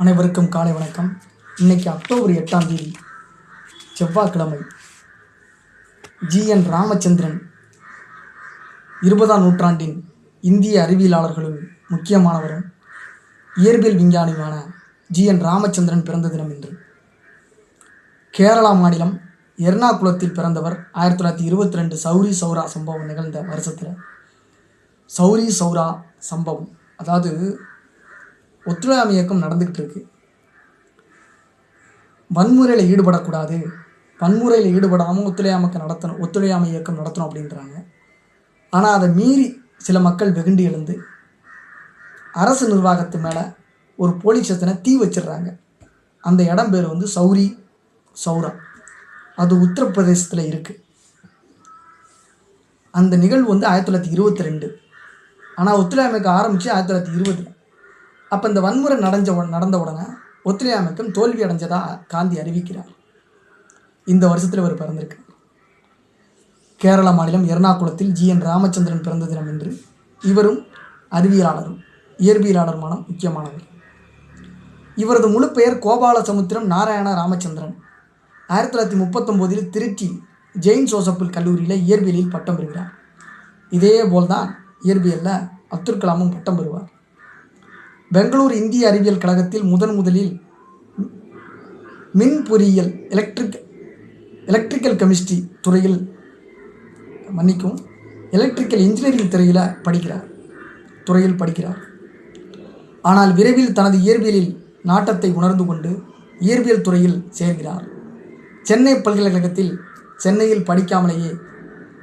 அனைவருக்கும் காலை வணக்கம். இன்னைக்கு அக்டோபர் எட்டாம் தேதி செவ்வாய்க்கிழமை. ஜிஎன் ராமச்சந்திரன் இருபதாம் நூற்றாண்டின் இந்திய அறிவியலாளர்களும் முக்கியமானவரும் இயற்பியல் விஞ்ஞானியுமான ஜிஎன் ராமச்சந்திரன் பிறந்த தினம் இன்று. கேரளா மாநிலம் எர்ணாகுளத்தில் பிறந்தவர் ஆயிரத்தி தொள்ளாயிரத்தி இருபத்தி ரெண்டு சௌரி சௌரா சம்பவம் நிகழ்ந்த வருஷத்தில். சௌரி சௌரா சம்பவம். அதாவது ஒத்துழையாமை இயக்கம் நடந்துக்கிட்டு இருக்கு வன்முறையில் ஈடுபடக்கூடாது. வன்முறையில் ஈடுபடாமல் ஒத்துழையாமைக்கு நடத்தணும் ஒத்துழையாமை இயக்கம் நடத்தணும் அப்படின்றாங்க. ஆனால் அதை மீறி சில மக்கள் வெகுண்டு எழுந்து அரசு நிர்வாகத்து மேலே ஒரு போலீஸ் ஸ்டேஷனை தீ வச்சிடுறாங்க. அந்த இடம் பேர் வந்து சௌரி சௌரா அது உத்தரப்பிரதேசத்தில் இருக்குது அந்த நிகழ்வு வந்து ஆயிரத்தி தொள்ளாயிரத்தி இருபத்தி ரெண்டு. ஆனால் ஒத்துழையாமைக்கு ஆரம்பித்து ஆயிரத்தி தொள்ளாயிரத்தி இருபது அப்போ இந்த வன்முறை நடந்த நடந்த உடனே ஒத்துழையாமைக்கும் தோல்வி அடைஞ்சதாக காந்தி அறிவிக்கிறார். இந்த வருஷத்தில் இவர் பிறந்திருக்கு. கேரள மாநிலம் எர்ணாகுளத்தில் ஜி என் ராமச்சந்திரன் பிறந்த தினம் என்று இவரும் அறிவியலாளரும் இயற்பியலாளருமான முக்கியமானவர். இவரது முழு பெயர் கோபாலசமுத்திரம் நாராயண ராமச்சந்திரன். ஆயிரத்தி தொள்ளாயிரத்தி முப்பத்தொம்போதில் திருச்சி ஜெயின் ஜோசப்பில் கல்லூரியில் இயற்பியலில் பட்டம் பெறுகிறார். இதே போல்தான் இயற்பியலில் அப்துல் கலாமும் பட்டம் பெறுவார். பெங்களூர் இந்திய அறிவியல் கழகத்தில் முதன் முதலில் மின் பொறியியல் எலக்ட்ரிக் எலக்ட்ரிக்கல் கெமிஸ்ட்ரி துறையில் மன்னிக்கும் எலக்ட்ரிக்கல் இன்ஜினியரிங் துறையில் படிக்கிறார். துறையில் படிக்கிறார். ஆனால் விரைவில் தனது இயற்பியலில் நாட்டத்தை உணர்ந்து கொண்டு இயற்பியல் துறையில் சேர்கிறார். சென்னை பல்கலைக்கழகத்தில் சென்னையில் படிக்காமலேயே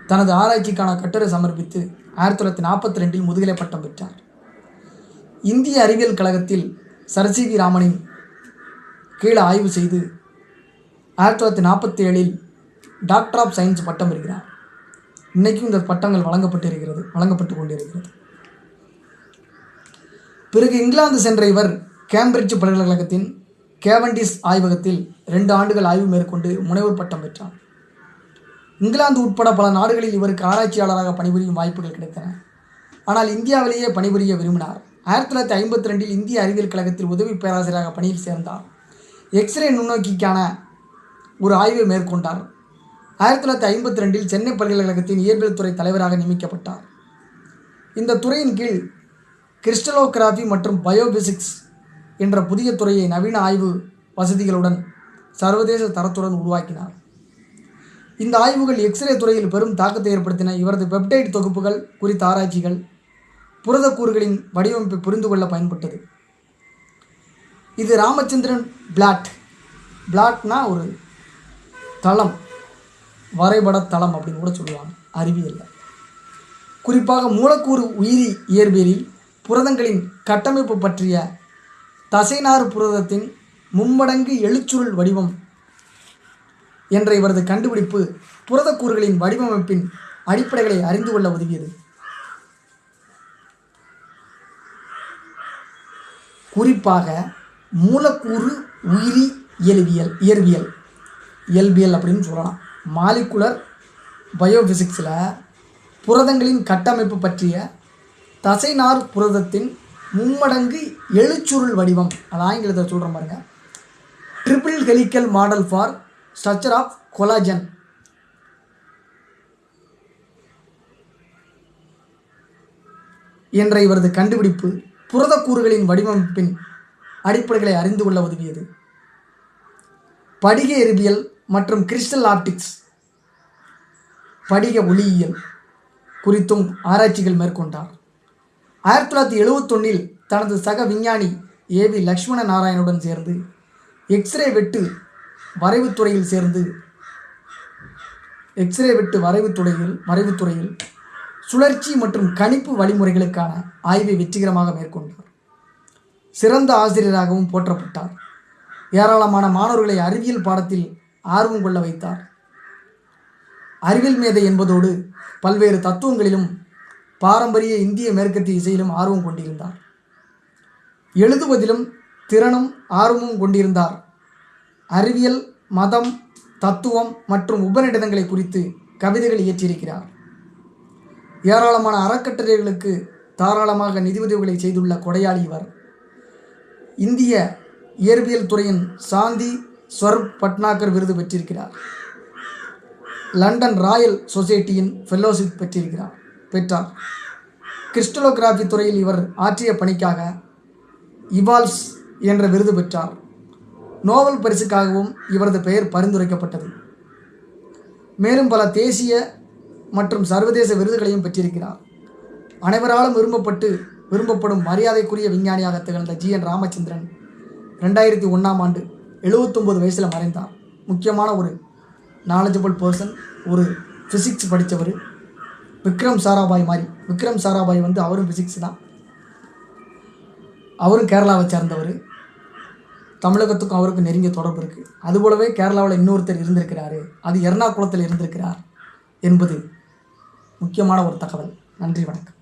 தனது ஆராய்ச்சிக்கான கட்டுரை சமர்ப்பித்து ஆயிரத்தி தொள்ளாயிரத்தி நாற்பத்தி ரெண்டில் முதுகலை பட்டம் பெற்றார். இந்திய அறிவியல் கழகத்தில் சர் வி ராமனின் கீழே ஆய்வு செய்து ஆயிரத்தி தொள்ளாயிரத்தி நாற்பத்தி ஏழில் டாக்டர் ஆஃப் சயின்ஸ் பட்டம் பெறுகிறார். இன்றைக்கும் இந்த பட்டங்கள் வழங்கப்பட்டு இருக்கிறது வழங்கப்பட்டு கொண்டிருக்கிறது. பிறகு இங்கிலாந்து சென்ற இவர் கேம்பிரிட்ஜ் பல்கலைக்கழகத்தின் கேவண்டிஸ் ஆய்வகத்தில் ரெண்டு ஆண்டுகள் ஆய்வு மேற்கொண்டு முனைவர் பட்டம் பெற்றார். இங்கிலாந்து உட்பட பல நாடுகளில் இவருக்கு ஆராய்ச்சியாளராக பணிபுரியும் வாய்ப்புகள் கிடைத்தன. ஆனால் இந்தியாவிலேயே பணிபுரிய விரும்பினார். ஆயிரத்தி தொள்ளாயிரத்தி ஐம்பத்தி ரெண்டில் இந்திய அறிவியல் கழகத்தில் உதவி பேராசிரியராக பணியில் சேர்ந்தார். எக்ஸ்ரே நுண்ணோக்கிக்கான ஒரு ஆய்வை மேற்கொண்டார். ஆயிரத்தி தொள்ளாயிரத்தி ஐம்பத்தி ரெண்டில் சென்னை பல்கலைக்கழகத்தின் இயற்பியல் துறை தலைவராக நியமிக்கப்பட்டார். இந்த துறையின் கீழ் கிறிஸ்டலோகிராஃபி மற்றும் பயோபிசிக்ஸ் என்ற புதிய துறையை நவீன ஆய்வு வசதிகளுடன் சர்வதேச தரத்துடன் உருவாக்கினார். இந்த ஆய்வுகள் எக்ஸ்ரே துறையில் பெரும் தாக்கத்தை ஏற்படுத்தின இவரது வெப்டைட் தொகுப்புகள் குறித்த ஆராய்ச்சிகள் புரதக்கூறுகளின் வடிவமைப்பை புரிந்து கொள்ள பயன்பட்டது. இது ராமச்சந்திரன் பிளாட் பிளாட்னா ஒரு தளம் வரைபட தளம் அப்படின்னு கூட சொல்லுவாங்க. அறிவியலில் குறிப்பாக மூலக்கூறு உயிரி இயற்பியலில் புரதங்களின் கட்டமைப்பு பற்றிய தசைநார் புரதத்தின் மும்மடங்கு எழுச்சுருள் வடிவம் என்ற இவரது கண்டுபிடிப்பு புரதக்கூறுகளின் வடிவமைப்பின் அடிப்படைகளை அறிந்து கொள்ள உதவியது. குறிப்பாக மூலக்கூறு உயிரி இயல்பியல் இயற்பியல். இயல்பியல் அப்படின்னு சொல்லலாம். மாலிகுலர் பயோஃபிசிக்ஸில் புரதங்களின் கட்டமைப்பு பற்றிய தசைநார் புரதத்தின் மும்மடங்கு எழுச்சுருள் வடிவம். அது ஆங்கிலத்தில் சொல்கிற பாருங்க. Triple helical model for structure of collagen என்ற இவரது கண்டுபிடிப்பு புரதக்கூறுகளின் வடிவமைப்பின் அடிப்படைகளை அறிந்து கொள்ள உதவியது. படிக எரிபியல் மற்றும் கிறிஸ்டல் ஆப்டிக்ஸ் படிக ஒளியியல் குறித்தும் ஆராய்ச்சிகள் மேற்கொண்டார். ஆயிரத்தி தொள்ளாயிரத்தி எழுவத்தொன்னில் தனது சக விஞ்ஞானி ஏவி லக்ஷ்மண நாராயணுடன் சேர்ந்து எக்ஸ்ரே வெட்டு வரைவுத்துறையில் சேர்ந்து எக்ஸ்ரே வெட்டு வரைவுத்துறையில் வரைவுத்துறையில் சுழற்சி மற்றும் கணிப்பு வழிமுறைகளுக்கான ஆய்வை வெற்றிகரமாக மேற்கொண்டார். சிறந்த ஆசிரியராகவும் போற்றப்பட்டார். ஏராளமான மாணவர்களை அறிவியல் பாடத்தில் ஆர்வம் கொள்ள வைத்தார். அறிவியல் மேதை என்பதோடு பல்வேறு தத்துவங்களிலும் பாரம்பரிய இந்திய மேற்கத்திய இசையிலும் ஆர்வம் கொண்டிருந்தார். எழுதுவதிலும் திறனும் ஆர்வமும் கொண்டிருந்தார். அறிவியல் மதம் தத்துவம் மற்றும் உபநிடதங்களை குறித்து கவிதைகள் இயற்றியிருக்கிறார். ஏராளமான அறக்கட்டளைகளுக்கு தாராளமாக நிதியுதவிகளை செய்துள்ள கொடையாளி இவர். இந்திய இயற்பியல் துறையின் சாந்தி ஸ்வர்ப் பட்னாகர் விருது பெற்றிருக்கிறார். லண்டன் ராயல் சொசைட்டியின் ஃபெல்லோஷிப் பெற்றிருக்கிறார் பெற்றார். கிறிஸ்டலோகிராஃபி துறையில் இவர் ஆற்றிய பணிக்காக இவால்ஸ் என்ற விருது பெற்றார். நோவல் பரிசுக்காகவும் இவரது பெயர் பரிந்துரைக்கப்பட்டது. மேலும் பல தேசிய மற்றும் சர்வதேச விருதுகளையும் பெற்றிருக்கிறார். அனைவராலும் விரும்பப்பட்டு விரும்பப்படும் மரியாதைக்குரிய விஞ்ஞானியாக திகழ்ந்த ஜி என் ராமச்சந்திரன் ரெண்டாயிரத்தி ஒன்றாம் ஆண்டு எழுபத்தொம்போது வயசில் மறைந்தார். முக்கியமான ஒரு நாலேஜபிள் பர்சன் ஒரு ஃபிசிக்ஸ் படித்தவர் விக்ரம் சாராபாய் மாதிரி. விக்ரம் சாராபாய் வந்து அவரும் ஃபிசிக்ஸ் தான். அவரும் கேரளாவை சேர்ந்தவர். தமிழகத்துக்கும் அவருக்கும் நெருங்கிய தொடர்பு இருக்குது அதுபோலவே கேரளாவில் இன்னொருத்தர் இருந்திருக்கிறாரு. அது எர்ணாகுளத்தில் இருந்திருக்கிறார் என்பது முக்கியமான ஒரு தகவல். நன்றி வணக்கம்.